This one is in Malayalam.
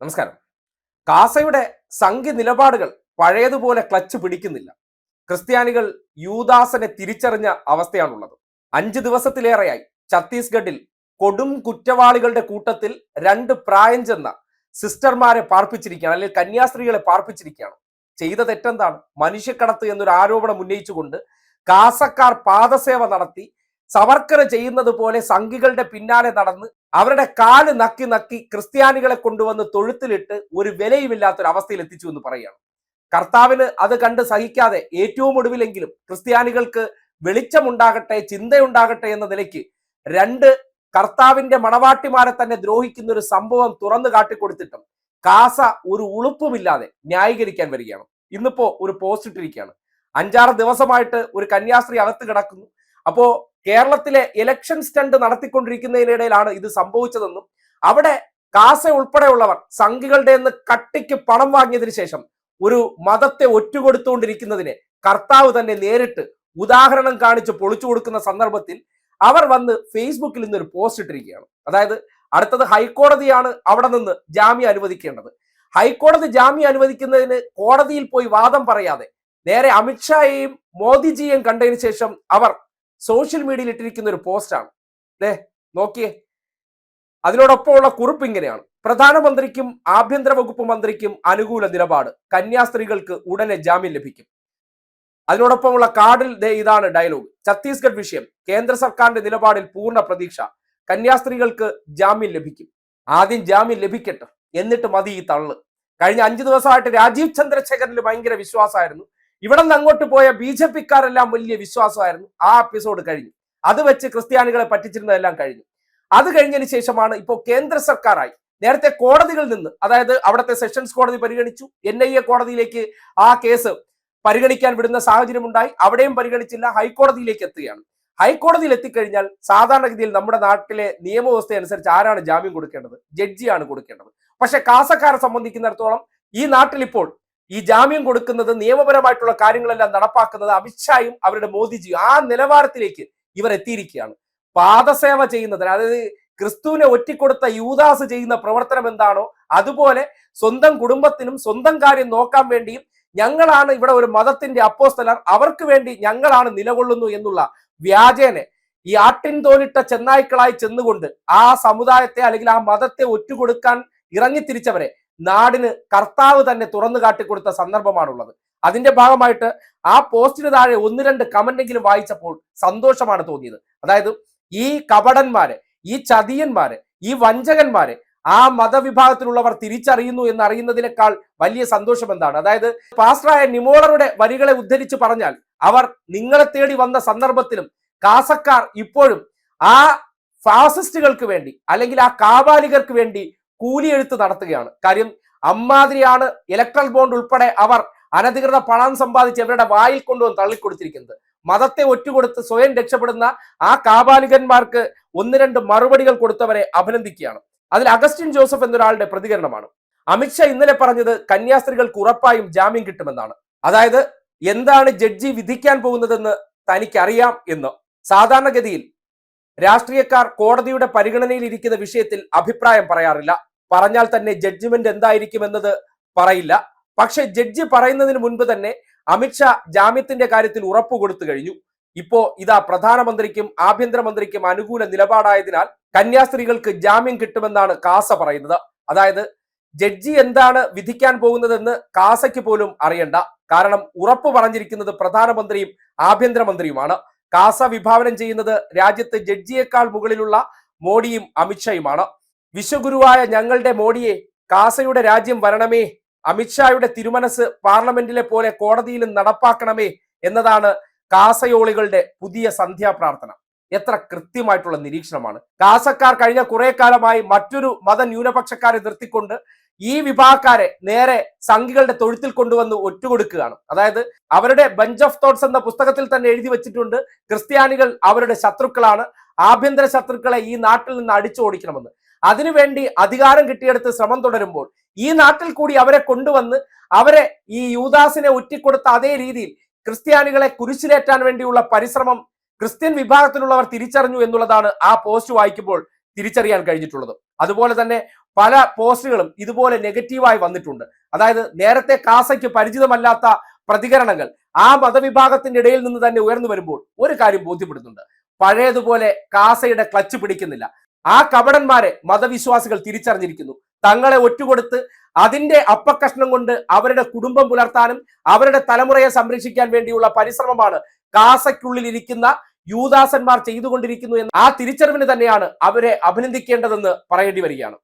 നമസ്കാരം. കാസയുടെ സംഘി നിലപാടുകൾ പഴയതുപോലെ ക്ലച്ച് പിടിക്കുന്നില്ല. ക്രിസ്ത്യാനികൾ യൂദാസനെ തിരിച്ചറിഞ്ഞ അവസ്ഥയാണുള്ളത്. അഞ്ച് ദിവസത്തിലേറെയായി ഛത്തീസ്ഗഡിൽ കൊടും കുറ്റവാളികളുടെ കൂട്ടത്തിൽ രണ്ട് പ്രായം ചെന്ന സിസ്റ്റർമാരെ പാർപ്പിച്ചിരിക്കുകയാണ് അല്ലെങ്കിൽ കന്യാസ്ത്രീകളെ പാർപ്പിച്ചിരിക്കുകയാണ്. ചെയ്ത തെറ്റെന്താണ്? മനുഷ്യക്കടത്ത് എന്നൊരു ആരോപണം ഉന്നയിച്ചുകൊണ്ട് കാസക്കാർ പാദസേവ നടത്തി സവർക്കർ ചെയ്യുന്നത് പോലെ സംഘികളുടെ പിന്നാലെ നടന്ന് അവരുടെ കാൽ നക്കി നക്കി ക്രിസ്ത്യാനികളെ കൊണ്ടുവന്ന് തൊഴുത്തിലിട്ട് ഒരു വിലയുമില്ലാത്തൊരു അവസ്ഥയിൽ എത്തിച്ചു എന്ന് പറയുകയാണ്. കർത്താവിന് അത് കണ്ട് സഹിക്കാതെ ഏറ്റവും ഒടുവിലെങ്കിലും ക്രിസ്ത്യാനികൾക്ക് വെളിച്ചമുണ്ടാകട്ടെ ചിന്തയുണ്ടാകട്ടെ എന്ന നിലയ്ക്ക് രണ്ട് കർത്താവിന്റെ മണവാട്ടിമാരെ തന്നെ ദ്രോഹിക്കുന്ന ഒരു സംഭവം തുറന്നു കാട്ടിക്കൊടുത്തിട്ടും കാസ ഒരു ഉളുപ്പുമില്ലാതെ ന്യായീകരിക്കാൻ വരികയാണ്. ഇന്നിപ്പോ ഒരു പോസ്റ്റ് ഇട്ടിരിക്കുകയാണ് അഞ്ചാറ് ദിവസമായിട്ട് ഒരു കന്യാസ്ത്രീ അകത്ത് കിടക്കുന്നു. അപ്പോ കേരളത്തിലെ ഇലക്ഷൻ സ്റ്റണ്ട് നടത്തിക്കൊണ്ടിരിക്കുന്നതിനിടയിലാണ് ഇത് സംഭവിച്ചതെന്നും അവിടെ കാസ ഉൾപ്പെടെയുള്ളവർ സംഘികളുടെ നിന്ന് കട്ടിക്ക് പണം വാങ്ങിയതിനു ശേഷം ഒരു മതത്തെ ഒറ്റുകൊടുത്തുകൊണ്ടിരിക്കുന്നതിനെ കർത്താവ് തന്നെ നേരിട്ട് ഉദാഹരണം കാണിച്ച് പൊളിച്ചു കൊടുക്കുന്ന സന്ദർഭത്തിൽ അവർ വന്ന് ഫേസ്ബുക്കിൽ നിന്നൊരു പോസ്റ്റ് ഇട്ടിരിക്കുകയാണ്. അതായത് അടുത്തത് ഹൈക്കോടതിയാണ് അവിടെ നിന്ന് ജാമ്യം അനുവദിക്കേണ്ടത്. ഹൈക്കോടതി ജാമ്യം അനുവദിക്കുന്നതിന് കോടതിയിൽ പോയി വാദം പറയാതെ നേരെ അമിത്ഷായെയും മോദിജിയെയും കണ്ടതിന് ശേഷം അവർ സോഷ്യൽ മീഡിയയിൽ ഇട്ടിരിക്കുന്ന ഒരു പോസ്റ്റാണ് ദേ നോക്കിയേ. അതിനോടൊപ്പമുള്ള കുറിപ്പ് ഇങ്ങനെയാണ്. പ്രധാനമന്ത്രിക്കും ആഭ്യന്തര വകുപ്പ് മന്ത്രിക്കും അനുകൂല നിലപാട്. കന്യാസ്ത്രീകൾക്ക് ഉടനെ ജാമ്യം ലഭിക്കും. അതിനോടൊപ്പമുള്ള കാർഡിൽ ദേ ഇതാണ് ഡയലോഗ് ഛത്തീസ്ഗഡ് വിഷയം. കേന്ദ്ര സർക്കാരിന്റെ നിലപാടിൽ പൂർണ പ്രതീക്ഷ. കന്യാസ്ത്രീകൾക്ക് ജാമ്യം ലഭിക്കും. ആദ്യം ജാമ്യം ലഭിക്കട്ടെ. എന്നിട്ട് മതി ഈ തള്ള്. കഴിഞ്ഞ അഞ്ചു ദിവസമായിട്ട് രാജീവ് ചന്ദ്രശേഖരനിൽ ഭയങ്കര വിശ്വാസമായിരുന്നു. ഇവിടെ നിന്ന് അങ്ങോട്ട് പോയ ബി ജെ പിക്കാരെല്ലാം വലിയ വിശ്വാസമായിരുന്നു. ആ എപ്പിസോഡ് കഴിഞ്ഞു. അത് വെച്ച് ക്രിസ്ത്യാനികളെ പറ്റിച്ചിരുന്നതെല്ലാം കഴിഞ്ഞു. അത് കഴിഞ്ഞതിന് ശേഷമാണ് ഇപ്പോൾ കേന്ദ്ര സർക്കാരായി. നേരത്തെ കോടതികളിൽ നിന്ന് അതായത് അവിടുത്തെ സെഷൻസ് കോടതി പരിഗണിച്ചു. എൻ ഐ എ കോടതിയിലേക്ക് ആ കേസ് പരിഗണിക്കാൻ വിടുന്ന സാഹചര്യം ഉണ്ടായി അവിടെയും പരിഗണിച്ചില്ല. ഹൈക്കോടതിയിലേക്ക് എത്തുകയാണ്. ഹൈക്കോടതിയിൽ എത്തിക്കഴിഞ്ഞാൽ സാധാരണഗതിയിൽ നമ്മുടെ നാട്ടിലെ നിയമവ്യവസ്ഥ അനുസരിച്ച് ആരാണ് ജാമ്യം കൊടുക്കേണ്ടത്? ജഡ്ജിയാണ് കൊടുക്കേണ്ടത്. പക്ഷെ കാസക്കാരെ സംബന്ധിക്കുന്നിടത്തോളം ഈ നാട്ടിൽ ഇപ്പോൾ ഈ ജാമ്യം കൊടുക്കുന്നത് നിയമപരമായിട്ടുള്ള കാര്യങ്ങളെല്ലാം നടപ്പാക്കുന്നത് അമിത്ഷായും അവരുടെ മോദിജി ആ നിലവാരത്തിലേക്ക് ഇവർ എത്തിയിരിക്കുകയാണ്. പാദസേവ ചെയ്യുന്നതിന് അതായത് ക്രിസ്തുവിനെ ഒറ്റിക്കൊടുത്ത യൂദാസ് ചെയ്യുന്ന പ്രവർത്തനം എന്താണോ അതുപോലെ സ്വന്തം കുടുംബത്തിനും സ്വന്തം കാര്യം നോക്കാൻ വേണ്ടിയും ഞങ്ങളാണ് ഇവിടെ ഒരു മതത്തിന്റെ അപ്പോസ്തലർ അവർക്ക് വേണ്ടി ഞങ്ങളാണ് നിലകൊള്ളുന്നു എന്നുള്ള വ്യാജേനെ ഈ ആട്ടിൻ തോലിട്ട ചെന്നായ്ക്കളായി ചെന്നുകൊണ്ട് ആ സമുദായത്തെ അല്ലെങ്കിൽ ആ മതത്തെ ഒറ്റുകൊടുക്കാൻ ഇറങ്ങിത്തിരിച്ചവരെ നാടിന് കർത്താവ് തന്നെ തുറന്നു കാട്ടിക്കൊടുത്ത സന്ദർഭമാണുള്ളത്. അതിന്റെ ഭാഗമായിട്ട് ആ പോസ്റ്റിന് താഴെ ഒന്ന് രണ്ട് കമന്റെങ്കിലും വായിച്ചപ്പോൾ സന്തോഷമാണ് തോന്നിയത്. അതായത് ഈ കപടന്മാരെ ഈ ചതിയന്മാരെ ഈ വഞ്ചകന്മാരെ ആ മതവിഭാഗത്തിലുള്ളവർ തിരിച്ചറിയുന്നു എന്ന് അറിയുന്നതിനേക്കാൾ വലിയ സന്തോഷം എന്താണ്? അതായത് പാസ്റ്ററായ നിമോളറുടെ വരികളെ ഉദ്ധരിച്ച് പറഞ്ഞാൽ അവർ നിങ്ങളെ തേടി വന്ന സന്ദർഭത്തിലും കാസക്കാർ ഇപ്പോഴും ആ ഫാസിസ്റ്റുകൾക്ക് വേണ്ടി അല്ലെങ്കിൽ ആ കാബാലികർക്ക് വേണ്ടി കൂലിയെഴുത്ത് നടത്തുകയാണ്. കാര്യം അമ്മാതിരിയാണ് ഇലക്ട്രൽ ബോണ്ട് ഉൾപ്പെടെ അവർ അനധികൃത പണം സമ്പാദിച്ച് ഇവരുടെ വായിൽ കൊണ്ടുവന്ന് തള്ളിക്കൊടുത്തിരിക്കുന്നത്. മതത്തെ ഒറ്റുകൊടുത്ത് സ്വയം രക്ഷപ്പെടുന്ന ആ കാപാലികന്മാർക്ക് ഒന്ന് രണ്ട് മറുപടികൾ കൊടുത്തവരെ അഭിനന്ദിക്കുകയാണ്. അതിൽ അഗസ്റ്റിൻ ജോസഫ് എന്നൊരാളുടെ പ്രതികരണമാണ്. അമിത്ഷാ ഇന്നലെ പറഞ്ഞത് കന്യാസ്ത്രീകൾക്ക് ഉറപ്പായും ജാമ്യം കിട്ടുമെന്നാണ്. അതായത് എന്താണ് ജഡ്ജി വിധിക്കാൻ പോകുന്നതെന്ന് തനിക്കറിയാം എന്ന്. സാധാരണഗതിയിൽ രാഷ്ട്രീയക്കാർ കോടതിയുടെ പരിഗണനയിൽ ഇരിക്കുന്ന വിഷയത്തിൽ അഭിപ്രായം പറയാറില്ല. പറഞ്ഞാൽ തന്നെ ജഡ്ജ്മെന്റ് എന്തായിരിക്കും എന്നത് പറയില്ല. പക്ഷെ ജഡ്ജി പറയുന്നതിന് മുൻപ് തന്നെ അമിത്ഷാ ജാമ്യത്തിന്റെ കാര്യത്തിൽ ഉറപ്പ് കൊടുത്തു കഴിഞ്ഞു. ഇപ്പോ ഇതാ പ്രധാനമന്ത്രിക്കും ആഭ്യന്തരമന്ത്രിക്കും അനുകൂല നിലപാടായതിനാൽ കന്യാസ്ത്രീകൾക്ക് ജാമ്യം കിട്ടുമെന്നാണ് കാസ പറയുന്നത്. അതായത് ജഡ്ജി എന്താണ് വിധിക്കാൻ പോകുന്നതെന്ന് കാസയ്ക്ക് പോലും അറിയണ്ട. കാരണം ഉറപ്പ് പറഞ്ഞിരിക്കുന്നത് പ്രധാനമന്ത്രിയും ആഭ്യന്തരമന്ത്രിയുമാണ്. കാസ വിഭാവനം ചെയ്യുന്നത് രാജ്യത്ത് ജഡ്ജിയേക്കാൾ മുകളിലുള്ള മോഡിയും അമിത്ഷായുമാണ് വിശ്വഗുരുവായ ഞങ്ങളുടെ മോഡിയെ കാസയുടെ രാജ്യം വരണമേ അമിത്ഷായുടെ തിരുമനസ് പാർലമെന്റിലെ പോലെ കോടതിയിലും നടപ്പാക്കണമേ എന്നതാണ് കാസയോളികളുടെ പുതിയ സന്ധ്യാപ്രാർത്ഥന. എത്ര കൃത്യമായിട്ടുള്ള നിരീക്ഷണമാണ്. കാസക്കാർ കഴിഞ്ഞ കുറെ കാലമായി മറ്റൊരു മത ന്യൂനപക്ഷക്കാരെ നിർത്തിക്കൊണ്ട് ഈ വിഭാഗക്കാരെ നേരെ സംഘികളുടെ തൊഴുത്തിൽ കൊണ്ടുവന്ന് ഒറ്റുകൊടുക്കുകയാണ്. അതായത് അവരുടെ ബഞ്ച് ഓഫ് തോട്ട്സ് എന്ന പുസ്തകത്തിൽ തന്നെ എഴുതി വെച്ചിട്ടുണ്ട് ക്രിസ്ത്യാനികൾ അവരുടെ ശത്രുക്കളാണ് ആഭ്യന്തര ശത്രുക്കളെ ഈ നാട്ടിൽ നിന്ന് അടിച്ചോടിക്കണമെന്ന്. അതിനുവേണ്ടി അധികാരം കിട്ടിയെടുത്ത് ശ്രമം തുടരുമ്പോൾ ഈ നാട്ടിൽ കൂടി അവരെ കൊണ്ടുവന്ന് അവരെ ഈ യൂദാസിനെ ഒറ്റിക്കൊടുത്ത അതേ രീതിയിൽ ക്രിസ്ത്യാനികളെ കുരിശിലേറ്റാൻ വേണ്ടിയുള്ള പരിശ്രമം ക്രിസ്ത്യൻ വിഭാഗത്തിലുള്ളവർ തിരിച്ചറിഞ്ഞു എന്നുള്ളതാണ് ആ പോസ്റ്റ് വായിക്കുമ്പോൾ തിരിച്ചറിയാൻ കഴിഞ്ഞിട്ടുള്ളത്. അതുപോലെ തന്നെ പല പോസ്റ്റുകളും ഇതുപോലെ നെഗറ്റീവായി വന്നിട്ടുണ്ട്. അതായത് നേരത്തെ കാസയ്ക്ക് പരിചിതമല്ലാത്ത പ്രതികരണങ്ങൾ ആ മതവിഭാഗത്തിന്റെ ഇടയിൽ നിന്ന് തന്നെ ഉയർന്നു വരുമ്പോൾ ഒരു കാര്യം ബോധ്യപ്പെടുന്നുണ്ട്. പഴയതുപോലെ കാസയുടെ ക്ലച്ച് പിടിക്കുന്നില്ല. ആ കപടന്മാരെ മതവിശ്വാസികൾ തിരിച്ചറിഞ്ഞിരിക്കുന്നു. തങ്ങളെ ഒറ്റുകൊടുത്ത് അതിന്റെ അപ്പക്കഷ്ണം കൊണ്ട് അവരുടെ കുടുംബം പുലർത്താനും അവരുടെ തലമുറയെ സംരക്ഷിക്കാൻ വേണ്ടിയുള്ള പരിശ്രമമാണ് കാസയ്ക്കുള്ളിൽ ഇരിക്കുന്ന യൂദാസന്മാർ ചെയ്തുകൊണ്ടിരിക്കുന്നു എന്ന് ആ തിരിച്ചറിവിന് തന്നെയാണ് അവരെ അഭിനന്ദിക്കേണ്ടതെന്ന് പറയേണ്ടി വരികയാണ്.